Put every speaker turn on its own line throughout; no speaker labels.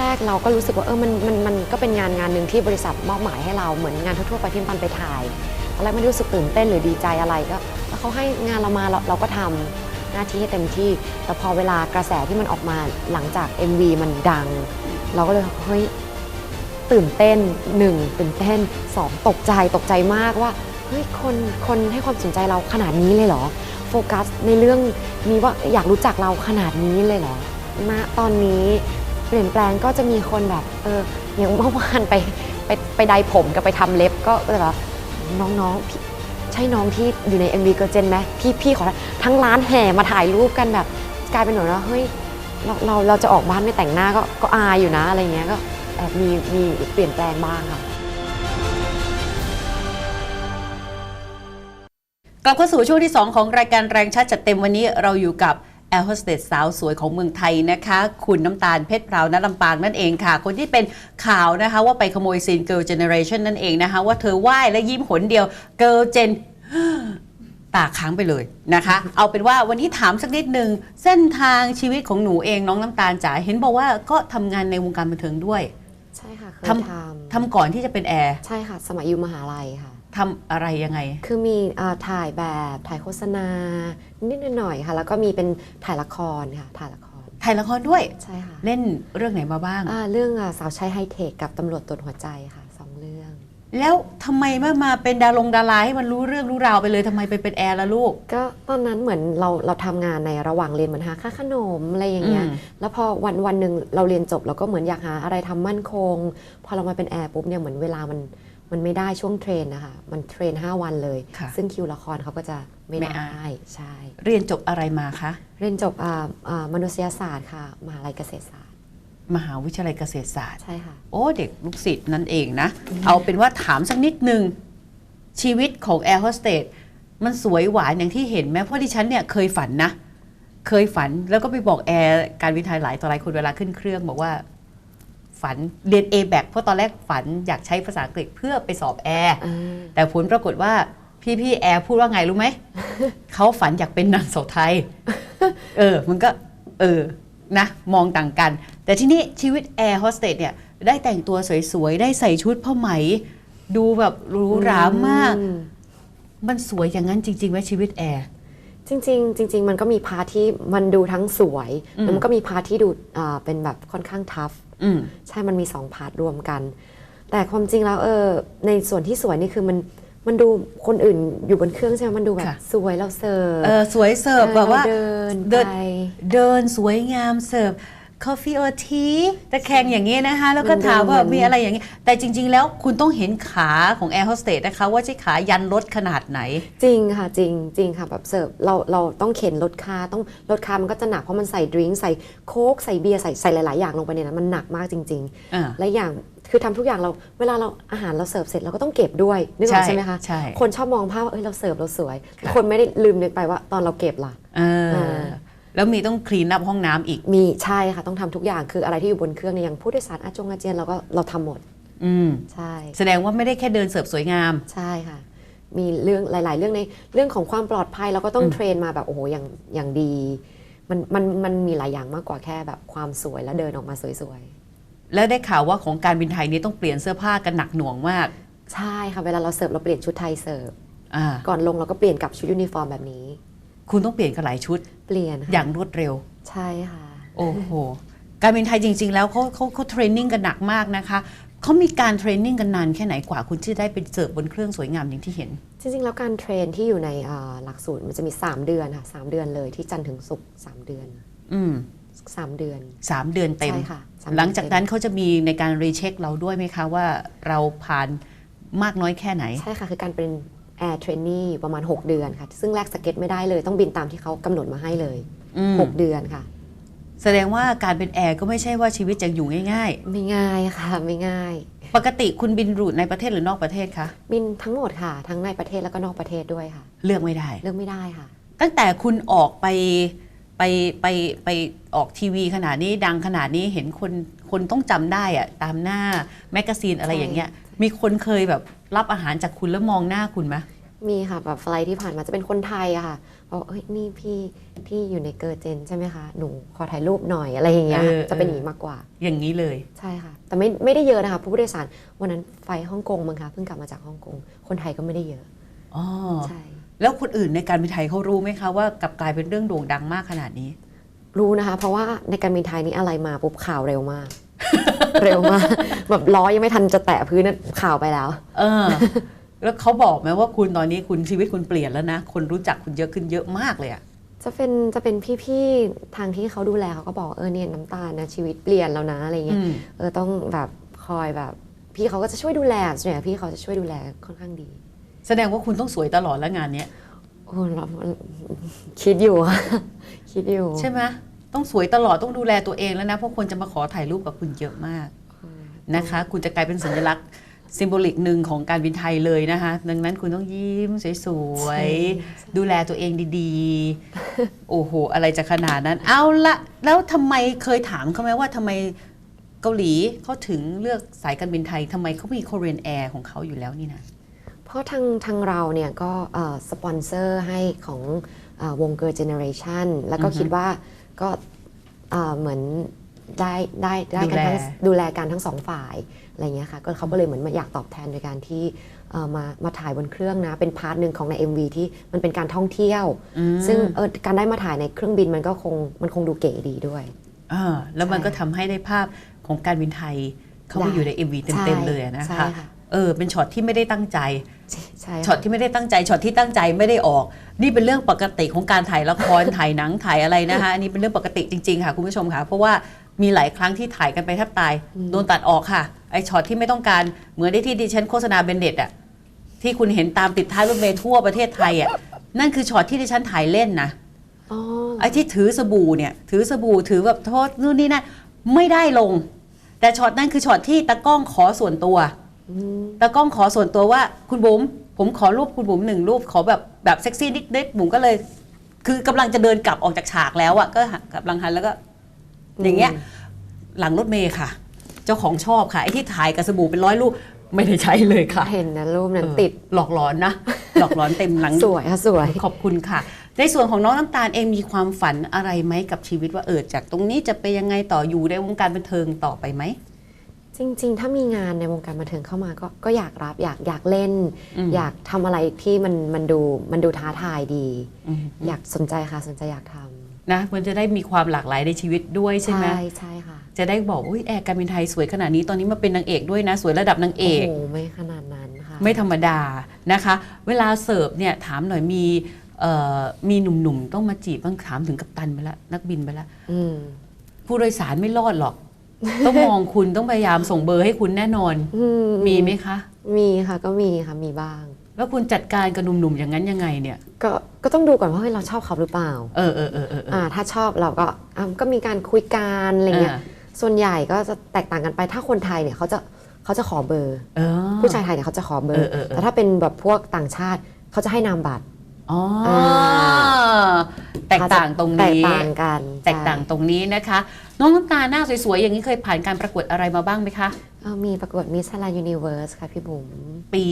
แรก ๆ เราก็รู้สึกว่าเออมันมันมันก็เป็นงานงานหนึ่งที่บริษัทมอบหมายให้เราเหมือนงานทั่วๆไปที่ปันไปถ่ายตอนแรกไม่ได้รู้สึกตื่นเต้นหรือดีใจอะไรก็แล้วเขาให้งานเรามาเราเราก็ทำหน้าที่ให้เต็มที่ แต่พอเวลากระแสที่มันออกมาหลังจาก MV มันดัง เราก็เลยเฮ้ยตื่นเต้นหนึ่งตื่นเต้นสองตกใจตกใจมากว่าเฮ้ยคนคนให้ความสนใจเราขนาดนี้เลยเหรอ โฟกัสในเรื่องนี้ว่าอยากรู้จักเราขนาดนี้เลยเหรอณตอนนี้ เปลี่ยนแปลงก็จะมีคนแบบเอออย่างเมื่อวานไปไปไปไดผมกับไปทำเล็บก็แบบน้องๆพี่ใช่น้องที่อยู่ใน MV เกอร์เจนไหมพี่พี่ขอทั้งร้านแห่มาถ่ายรูปกันแบบกลายเป็นหนูว่าเฮ้ยเราเราเราจะออกบ้านไม่แต่งหน้าก็ก็อายอยู่นะอะไรเงี้ยก็แอบมีมีเปลี่ยนแปลงบ้างค่ะ
กลับเข้าสู่ช่วงที่ 2 ของรายการแรงชัดจัดเต็มวันนี้เราอยู่กับ แอร์โฮสเตสสาวสวยของเมืองไทยนะคะ คุณน้ำตาลเพชรพราวณลำปางนั่นเองค่ะ คนที่เป็นข่าวนะคะว่าไปขโมยซีน Girl Generation นั่นเองนะคะ ว่าเธอไหว้และยิ้มหนเดียว Girl Gen ตาค้างไปเลยนะคะ เอาเป็นว่าวันนี้ถามสักนิดนึงเส้นทางชีวิตของหนูเองน้องน้ำตาลจ๋าเห็นบอกว่าก็ทำงานในวงการบันเทิงด้วย
ใช่ค่ะเคย
ท
ท
ทำก่อนที่จะเป็นแอร์ำ
ใช่ค่ะ สมัยอยู่มหาลัยค่ะ
ทำอะไรยังไง
คือมีอ่าถ่ายแบบถ่ายโฆษณา นิดๆหน่อยๆค่ะ แล้วก็มีเป็นถ่ายละครค่ะ ถ่ายละคร
ถ่ายละครด้วย
ใช่ค่ะ
เล่นเรื่องไหนมาบ้าง
อ่าเรื่องอ่าสาวใช้ไฮเทคกับตำรวจตรวจหัวใจค่ะสองเรื่อง
แล้วทำไมไม่มาเป็นดารงดาราให้มันรู้เรื่องรู้ราวไปเลยทำไมไปเป็นแอร์ละลูก
ก็ตอนนั้นเหมือนเราเราทำงานในระหว่างเรียนเหมือนหาค่าขนมอะไรอย่างเงี้ย
อืม
แล้วพอวันวันหนึ่งเราเรียนจบเราก็เหมือนอยากหาอะไรทำมั่นคง พอเรามาเป็นแอร์ปุ๊บเนี่ยเหมือนเวลามัน มันไม่ได้ช่วงเทรนนะคะมันเทรน 5 วันเลย
ค่ะ
ซึ่งคิวละครเขาก็จะไม่
ไม่
ได้
ได้
ใช่
เรียนจบอะไรมาคะ
เรียนจบอ่าอ่ามนุษยศาสตร์ค่ะ มหาลัยเกษตรศาสตร์
มหาวิทยาลัยเกษตรศาสตร์
ใช่ค่ะ
โอ้ เด็กลูกศิษย์นั่นเองนะ เอาเป็นว่าถามสักนิดหนึ่งชีวิตของแอร์โฮสเตสมันสวยหวานอย่างที่เห็นไหมเพราะดิฉันเนี่ยเคยฝันนะ เคยฝันแล้วก็ไปบอกแอร์การบินไทยหลายต่อหลายคนเวลาขึ้นเครื่องบอกว่า ฝันเรียน A แบกเพราะตอนแรกฝันอยากใช้ภาษาอังกฤษเพื่อไปสอบแอร์
อ่า
แต่ผลปรากฏว่าพี่พี่ๆแอร์พูดว่าไงรู้ไหม เขาฝันอยากเป็นนางสาวไทย เออ มันก็ เออ นะ มองต่างกัน แต่ที่นี้ชีวิตแอร์โฮสเตสเนี่ย ได้แต่งตัวสวยๆ ได้ใส่ชุดผ้าไหม ดูแบบหรูหรามาก
อืม
มันสวยอย่างนั้นจริงๆไหมชีวิตแอร์
จริงๆจริง ๆ มันก็มีพาร์ทที่มันดูทั้งสวย
อืม
แล้วมันก็มีพาร์ทที่ดูอ่าเป็นแบบค่อนข้างทัฟ
อืม
ใช่มันมีสองพาร์ทรวมกัน แต่ความจริงแล้วเออในส่วนที่สวยนี่คือมันมันดูคนอื่นอยู่บนเครื่องใช่ไหมมันดูแบบ
ค่ะ
สวยเราเสิร์ฟ
เออสวยเสิร์ฟแบบว่า
เดิน
เดิน
ไป
เดินสวยงามเสิร์ฟ coffee or tea ตะแคงอย่างนี้นะคะ แล้วก็ถามว่า
มันเดิน
มีอะไรอย่างนี้ แต่จริง ๆ แล้วคุณต้องเห็นขาของแอร์โฮสเตสนะคะ ว่าใช่ขายันรถขนาดไหน
จริงค่ะ จริงจริงค่ะแบบเสิร์ฟเราเราต้องเข็นรถคาต้องรถคามันก็จะหนัก เพราะมันใส่ดริงก์ใส่โค้กใส่เบียร์ใส่ใส่หลาย ๆ อย่างลงไปในนั้นมันหนักมากจริง
อ่า
ๆและอย่างคือทำทุกอย่างเราเวลาเราอาหารเราเสิร์ฟเสร็จเราก็ต้องเก็บด้วยนึกออก
ใช่
ใช่ไหมคะ
ใช่
คนชอบมองภาพว่าเอ้ยเราเสิร์ฟเราสวย คนไม่ได้ลืมนึกไปว่าตอนเราเก็บล่ะ
เออ
อ่า
แล้วมีต้องคลีนอัพห้องน้ำอีก
มีใช่ค่ะ ต้องทำทุกอย่างคืออะไรที่อยู่บนเครื่องเนี่ยอย่างผู้โดยสารอาจงอาเจียนเราก็เราทำหมด
อืม
ใช่
แสดงว่าไม่ได้แค่เดินเสิร์ฟสวยงาม
ใช่ค่ะ มีเรื่องหลาย ๆ เรื่องในเรื่องของความปลอดภัยเราก็ต้อง
อืม
เทรนมาแบบโอ้โหอย่างอย่างดี มันมันมันมีหลายอย่างมากกว่าแค่แบบความสวยแล้วเดินออกมาสวย
แล้วได้ข่าวว่าของการบินไทยนี้ต้องเปลี่ยนเสื้อผ้ากันหนักหน่วงมาก
ๆใช่ค่ะเวลาเราเสิร์ฟเราเปลี่ยนชุดไทยเสิร์ฟ
อ่า
ก่อนลงเราก็เปลี่ยนกับชุดยูนิฟอร์มแบบนี้
คุณต้องเปลี่ยนกันหลายชุด
เปลี่ยนค่ะ
อย่างรวดเร็ว
ใช่ค่ะ
โอ้โห การบินไทยจริง ๆ แล้วเขาเขาเขาเทรนนิ่งกันหนักมากนะคะเขามีการเทรนนิ่งกันนานแค่ไหนกว่าคุณที่ได้ไปเสิร์ฟบนเครื่องสวยงามอย่างที่เห็น
จริง ๆ แล้วการเทรนที่อยู่ในอ่าหลักสูตรมันจะมี 3 เดือนค่ะสามเดือนเลยที่จันทร์ถึงศุกร์สามเดือน
อืม
สามเดือน
สามเดือนเต็ม
ใช่ค่ะสมเดือน
หลังจากนั้น
เต็
เขาจะมีในการรีเช็คเราด้วยไหมคะว่าเราผ่านมากน้อยแค่ไหน
มใช่ค่ะคือการเป็น แอร์เทรนนี่ประมาณ 6 เดือนค่ะ ซึ่งแลกสเก็ตไม่ได้เลยต้องบินตามที่เขากำหนดมาให้เลย
อืม
6 เดือนค่ะ
แสดงว่าการเป็นแอร์ก็ไม่ใช่ว่าชีวิตจะอยู่ง่าย
ไม่ง่ายค่ะไม่ง่าย
ๆ ปกติคุณบินรูทในประเทศหรือนอกประเทศคะ
บินทั้งหมดค่ะ ทั้งในประเทศแล้วก็นอกประเทศด้วยค่ะ
เลือกไม่ได้
เลือกไม่ได้ค่ะ
ตั้งแต่คุณออกไปไปไปไปออกทีวีขนาดนี้ดังขนาดนี้เห็นคนคนต้องจำได้อะตามหน้าแมกกาซีนอะไร
ใช่
อย่างเงี้ย มีคนเคยแบบ รับอาหารจากคุณแล้วมองหน้าคุณไหม
มีค่ะแบบไฟลท์ที่ผ่านมาจะเป็นคนไทยอะค่ะบอกเอ้ยนี่พี่พี่อยู่ในเกอร์เจนใช่ไหมคะหนูขอถ่ายรูปหน่อยอะไรอย่างเงี้ย
เออ
จะเป็นอ
เออ
ย่างนี้มากกว่า
อย่างนี้เลย
ใช่ค่ะ แต่ไม่ไม่ได้เยอะนะคะผู้โดยสารวันนั้นไฟฮ่องกงมั้งคะเพิ่งกลับมาจากฮ่องกงคนไทยก็ไม่ได้เยอะ
อ๋อ
ใช่
แล้วคนอื่นในการบินไทยเขารู้ไหมคะว่ากลับกลายเป็นเรื่องโด่งดังมากขนาดนี้
รู้นะคะ เพราะว่าในการบินไทยนี่อะไรมาปุ๊บข่าวเร็วมาก เร็วมากแบบล้อยังไม่ทันจะแตะพื้นนะข่าวไปแล้ว
เออ แล้วเขาบอกไหมว่าคุณตอนนี้คุณชีวิตคุณเปลี่ยนแล้วนะ คนรู้จักคุณเยอะขึ้นเยอะมากเลยอะ
จะเป็นจะเป็นพี่ๆทางที่เขาดูแลเขาก็บอกเออเนี่ยน้ำตาลนะชีวิตเปลี่ยนแล้วนะอะไรเงี้ย
อืม
เออต้องแบบคอยแบบ พี่เขาก็จะช่วยดูแลส่วนใหญ่พี่เขาจะช่วยดูแลค่อนข้างดี
แสดงว่าคุณต้องสวยตลอดแล้วงานเนี้ย
โอ้เราคิดอยู่ค่ะคิดอยู่
ใช่ไหม ต้องสวยตลอดต้องดูแลตัวเองแล้วนะ เพราะคนจะมาขอถ่ายรูปกับคุณเยอะมากนะคะ คุณจะกลายเป็นสัญลักษณ์ซิมโบลิกหนึ่งของการบินไทยเลยนะคะ ดังนั้นคุณต้องยิ้มสวยๆ ดูแลตัวเองดีๆ โอ้โห อะไรจะขนาดนั้น เอาละแล้วทำไมเคยถามเขาไหมว่าทำไมเกาหลีเขาถึงเลือกสายการบินไทยทำไมเขามี Korean Air ของเขาอยู่แล้วนี่นะ
เพราะทางทางเราเนี่ยก็เอ่อสปอนเซอร์ให้ของเออ วงเกอร์เจเนอเรชันแล้วก็
อือฮึ
คิดว่าก็เอ่อเหมือนได้ได้ได้กัน
ดูแล
ทั้งดูแลกันทั้งสองฝ่ายอะไรเงี้ยค่ะก็เขาก็เลยเหมือนมาอยากตอบแทนโดยการที่เอ่อมามาถ่ายบนเครื่องนะ เป็นพาร์ทหนึ่งของใน MV ที่มันเป็นการท่องเที่ยว
อืม
ซึ่งเออการได้มาถ่ายในเครื่องบินมันก็คงมันคงดูเก๋ดีด้วย
อ่าแล้วมัน
ใช่
ก็ทำให้ได้ภาพของการบินไทย เขา
ได้
ไปอยู่ใน MV เต็ม
ใช่
ๆเลยอะนะ
ใช่
คะ
ค่ะ
เออเป็นช็อตที่ไม่ได้ตั้งใจ
ใช่
ช็อ
ค่ะ
ตที่ไม่ได้ตั้งใจช็อตที่ตั้งใจไม่ได้ออก นี่เป็นเรื่องปกติของการถ่ายละครถ่ายหนังถ่ายอะไรนะคะอันนี้เป็นเรื่องปกติจริง ๆ ค่ะคุณผู้ชมค่ะเพราะว่ามีหลายครั้งที่ถ่ายกันไปแทบตายโดนตัดออกค่ะไอช็อตที่ไม่ต้องการเหมือนที่ดิฉันโฆษณาเบนเด็ดอะที่คุณเห็นตามติดท้ายรถเมล์ทั่วประเทศไทยอะนั่นคือช็อตที่ดิฉันถ่ายเล่นนะ
อ๋อ
ไอ้ที่ถือสบู่เนี่ย ถือสบู่ถือแบบโทษนู่นนี่นั่นไม่ได้ลง แต่ช็อตนั้นคือช็อตที่ตากล้องขอส่วนตัว
อืม
ตากล้องขอส่วนตัวว่าคุณบุ๋มผมขอรูปคุณบุ๋มหนึ่งรูปขอแบบแบบเซ็กซี่นิดๆบุ๋มก็เลย คือกำลังจะเดินกลับออกจากฉากแล้วอะก็หันกลับหลังหันแล้วก็ อย่างเงี้ย หลังรถเมย์ค่ะ เจ้าของชอบค่ะไอ้ที่ถ่ายกับสบู่เป็นร้อยรูปไม่ได้ใช้เลยค่ะ
เห็นนะรูปนั้น
เออ
ติด
หลอกหลอนนะหลอกหลอนเต็มหลัง
สวยค่ะสวย
ขอบคุณค่ะ ในส่วนของน้องน้ำตาลเองมีความฝันอะไรไหมกับชีวิตว่าเออจากตรงนี้จะไปยังไงต่ออยู่ในวงการบันเทิงต่อไปไหม
จริง ๆ ถ้ามีงานในวงการบันเทิงเข้ามาก็ก็อยากรับอยากอยากเล่น
อืม
อยากทำอะไรที่มันมันดูมันดูท้าทายดี
อืม
อยากสนใจค่ะสนใจอยากท
นะมันจะได้มีความหลากหลายในชีวิตด้วยำใช่ไหม
ใช่ค่ะ
จะได้บอกอุ้ยแอร์การบินไทยสวยขนาดนี้ตอนนี้มาเป็นนางเอกด้วยนะ สวยระดับนางเอ
โอ้
ก
โหไม่ขนาดนั้นค่ะ
ไม่ธรรมดานะคะ เวลาเสิร์ฟเนี่ยถามหน่อยมีเอ่อมีหนุ่มๆต้องมาจีบบ้างถามถึงกัปตันไปแล้วนักบินไปแล้ว
อืม
ผู้โดยสารไม่รอดหรอก ต้องมองคุณต้องพยายามส่งเบอร์ให้คุณแน่นอน
อื
มีไหมคะ
มีค่ะก็มีค่ะมีบ้าง
แล้วคุณจัดการกับหนุ่มๆอย่างนั้นยังไงเนี่ย
ก็ก็ต้องดูก่อนว่าเฮ้ยเราชอบเขาหรือเปล่า
เออเออเออเออเออ
อ่าถ้าชอบเราก็อะก็มีการคุยกันอะไรเงี้ย
อ่า
ส่วนใหญ่ก็จะแตกต่างกันไปถ้าคนไทยเนี่ยเขาจะเขาจะขอเบอร์
เออ
ผู้ชายไทยเนี่ยเขาจะขอเบอร์
เออเออเออ
แต่ถ้าเป็นแบบพวกต่างชาติเขาจะให้นามบัตร
อ๋ออาแตกต่างตรง
แตก
นี้
ต่างกัน
แตกต่าง
ใช่
ตรงนี้นะคะ น้องน้ำตาลหน้าสวยๆ อย่างนี้เคยผ่านการประกวดอะไรมาบ้างไหมคะ
เอ่อมีประกวดมิส s ลายูนิเวิร์สค่ะพี่บุ๋ม
ปี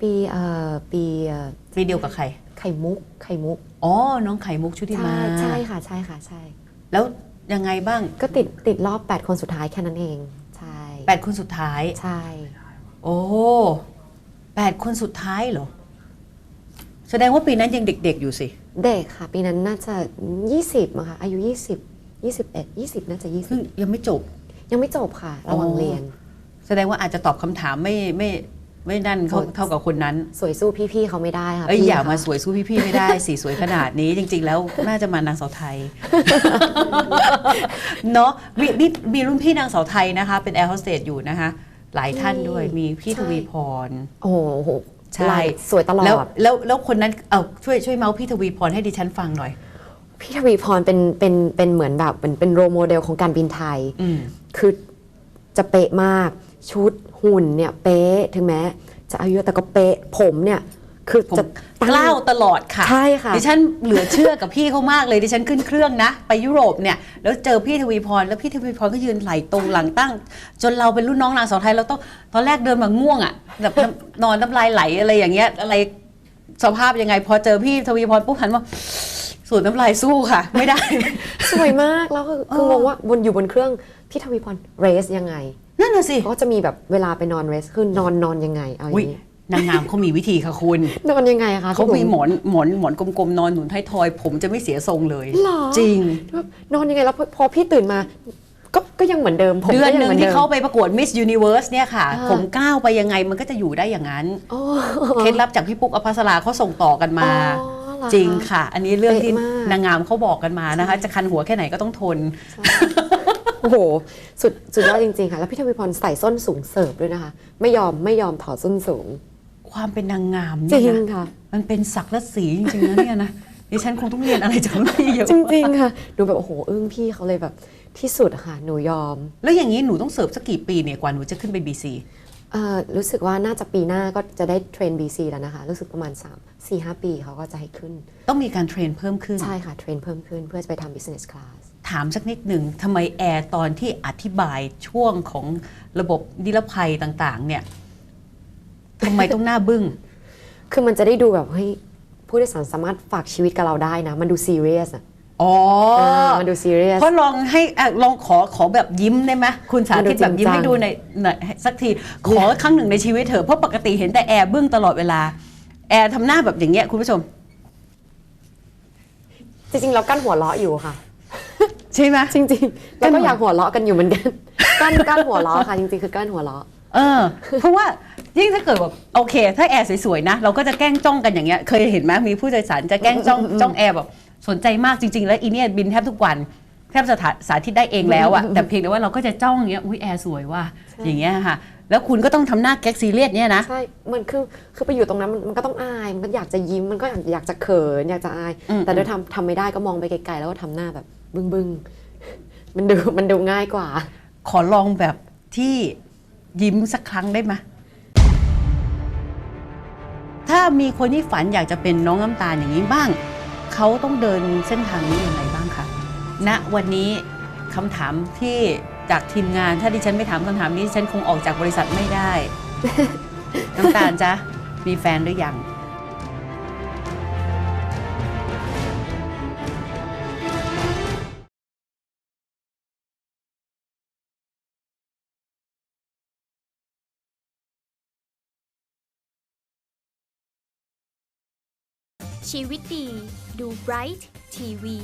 ปีเอ่อปีเอ่อ
ปีเดียวกับใคร
ไข่มุก ไข่มุก
อ๋อ น้องไข่มุกชุติมา
ใช่ใช่ค่ะ ใช่ค่ะ ใช่
แล้วยังไงบ้าง
ก็ติดติดรอบ 8 คนสุดท้ายแค่นั้นเอง ใช่
แปดคนสุดท้าย
ใช่
โอ้แปดคนสุดท้ายเหรอ แสดงว่าปีนั้นยังเด็ก ๆ อยู่สิ
เด็กค่ะ ปีนั้นน่าจะ 20มั้งคะอายุ 20 21 20 น่าจะ
เพิ่งยังไม่จบ
20 ยังไม่จบค่ะ ระหว่าง
อ๋อ
เรียน
แสดงว่าอาจจะตอบคำถามไม่ไม่ไม่นั่นเท่า
โอ้
เท่ากับคนนั้น
สวยสู้พี่ๆเขาไม่ได้ค่ะ
เอ้ย
พี่
อย่า
คะ
มาสวยสู้พี่ๆไม่ได้สีสวยขนาดนี้จริง ๆ แล้วน่าจะมานางสาวไทย เนาะมีมีมีรุ่นพี่นางสาวไทยนะคะ เป็นแอร์โฮสเตสอยู่นะคะ หลายท่านด้วยมีพี่ทวีพร
โอ้โห
ใช่
ลายสวยตลอ
แล้ว
ด
แล้วแล้วคนนั้นเอาช่วยช่วยเมาส์พี่ทวีพรให้ดิฉันฟังหน่อย
พี่ทวีพรเป็นเป็นเป็นเหมือนแบบเป็นเป็นโรโมเดลของการบินไทย
อืม
คือจะเป๊ะมากชุดหุ่นเนี่ยเป๊ะถึงแม้ จะอายุเยอะแต่ก็เป๊ะผมเนี่ย คือ
ผม
จะตั้ง
กล้าวตลอดค่ะ
ใช่ค่ะ
ดิฉันเหลือเชื่อกับพี่เขามากเลย ดิฉันขึ้นเครื่องนะ ไปยุโรปเนี่ย แล้วเจอพี่ทวีพร แล้วพี่ทวีพรก็ยืนไหลตรงหลังตั้ง จนเราเป็นรุ่นน้องนางสาวไทยเราต้องตอนแรกเดินมาง่วงอะแบบน้ำนอนน้ำลายไหลอะไรอย่างเงี้ยอะไรสภาพยังไง พอเจอพี่ทวีพรปุ๊บหันมาสูดน้ำลายสู้ค่ะ ไม่ได้
สวยมากแล้วคือคืองงว่าบนอยู่บนเครื่องพี่ทวีพรเรสยังไง
นั่นน่ะสิ
เขาก็จะมีแบบเวลาไปนอนเรสคือนอนนอนยังไงเอาอ
อุ๊ย
ย่างนี้
นางงามเขามีวิธีค่ะคุณ
นอนยังไงอะคะ
เขามี
พี่
หม
บุ๋
อนหมอนหมอนกลมๆนอนหนุนท้ายทอย ผมจะไม่เสียทรงเลย
หรอ
จริง
นอนยังไงแล้วพอพอพี่ตื่นมาก็ก็ยังเหมือนเดิมผม
เดือน
ก็
ห
ยัง
นึ่ง
มื
ที่
ดิม
เขาไปประกวด Miss Universe เนี่ยค่ะ
อ่า
ผมก้าวไปยังไงมันก็จะอยู่ได้อย่างนั้น
อ๋อ
เคล็ดลับจากพี่ปุ๊กอภัสราเขาส่งต่อกันมา
อ๋อเหอคะ
จริงค่ะ อันนี้เรื่องที่
เป๊ะมาก
นางงามเขาบอกกันมานะคะ จะคันหัวแค่ไหนก็ต้องทน
โอ้โห สุดสุดยอดจริง ๆ ค่ะ แล้วพี่ทวีพรใส่ส้นสูงเสิร์ฟด้วยนะคะ ไม่ยอมไม่ยอมถอดส้นสูง
ความเป็นนางงาม
จริ
เนี่ย
ง
นะ
ค่ะ
มันเป็นศักดิ์และสีจริงๆนะเนี่ยนะดิฉันคงต้องเรียนอะไรจากรุ่นพี่เยอะ
จริงๆค่ะหนูแบบโอ้โหอึ้งพี่เขาเลยแบบที่สุดอะค่ะหนูยอม
แล้วอย่างนี้หนูต้องเสิร์ฟสักกี่ปีเนี่ยกว่าหนูจะขึ้นไป BC
เอ่อรู้สึกว่าน่าจะปีหน้าก็จะได้เทรน BC แล้วนะคะ รู้สึกประมาณ 3 4 5 ปีเขาก็จะให้ขึ้น
ต้องมีการเทรนเพิ่มขึ้น
ใช่ค่ะ เทรนเพิ่มขึ้นเพื่อจะไปทำ business class
ถามสักนิดหนึ่งทำไมแอร์ตอนที่อธิบายช่วงของระบบนิรภัยต่างๆ เนี่ย ทำไมต้องหน้าบึ้ง
คือมันจะได้ดูแบบเฮ้ยผู้โดยสารสามารถฝากชีวิตกับเราได้นะ มันดูซีเรียสอะ
อ๋อา
มันดูซีเรียส
เพราะลองให้อะลองขอขอแบบยิ้มได้ไหมคุณสาธิตแบบยิ้ม
มันดูจริงจัง
ให้ดูในหน่อยสักที ขอครั้งหนึ่งในชีวิตเถอะเพราะปกติเห็นแต่แอร์บึ้งตลอดเวลา แอร์ทำหน้าแบบอย่างเงี้ยคุณผู้ชม
จริงๆ เรากั้นหัวเราะอยู่ค่ะ
ใช่ไหม
จริงๆแล้ว
กั้นหั
ก็
ว
อยากหัวเราะกันอยู่เหมือนกันกั้นกั้นหัวเราะค่ะจริงๆคือกั้นหัวเราะ
เออ เพราะว่ายิ่งถ้าเกิดแบบโอเค ถ้าแอร์สวยๆนะ เราก็จะแกล้งจ้องกันอย่างเงี้ยเคยเห็นไหมมีผู้โดยสารจะแกล้งจ้องจ้องแอร์แบบสนใจมากจริง ๆ แล้วอีเนี่ยบินแทบทุกวันแทบจะสาธิตได้เองแล้วอะแต่เพียงแต่ว่าเราก็จะจ้องอย่างเงี้ยอุ้ยแอร์สวยว่ะอย่างเงี้ยค่ะแล้วคุณก็ต้องทำหน้าแก๊กซีเรียสเนี่ยนะ
ใช่มันคือคือไปอยู่ตรงนั้นมันมันก็ต้องอายมันก็อยากจะยิ้มมันก็อยากอยากจะเขินอยากจะอาย
อืม
แต่ด้วยทำทำไม่ได้ก็มองไปไกลๆแล้วก็ทำหน้าแบบบึ้งบึ้งๆมันดูมันดูง่ายกว่า
ขอลองแบบที่ ยิ้มสักครั้งได้ไหมถ้ามีคนที่ฝันอยากจะเป็นน้องน้ำตาลอย่างนี้บ้าง เขาต้องเดินเส้นทางนี้ยังไงบ้างคะณวันนี้คำถามที่จากทีมงาน ถ้าดิฉันไม่ถามคำถามนี้ดิฉันคงออกจากบริษัทไม่ได้ น้ำตาลจ๊ะมีแฟนหรือยัง
ชีวิตดี ดูไบรท์ทีวี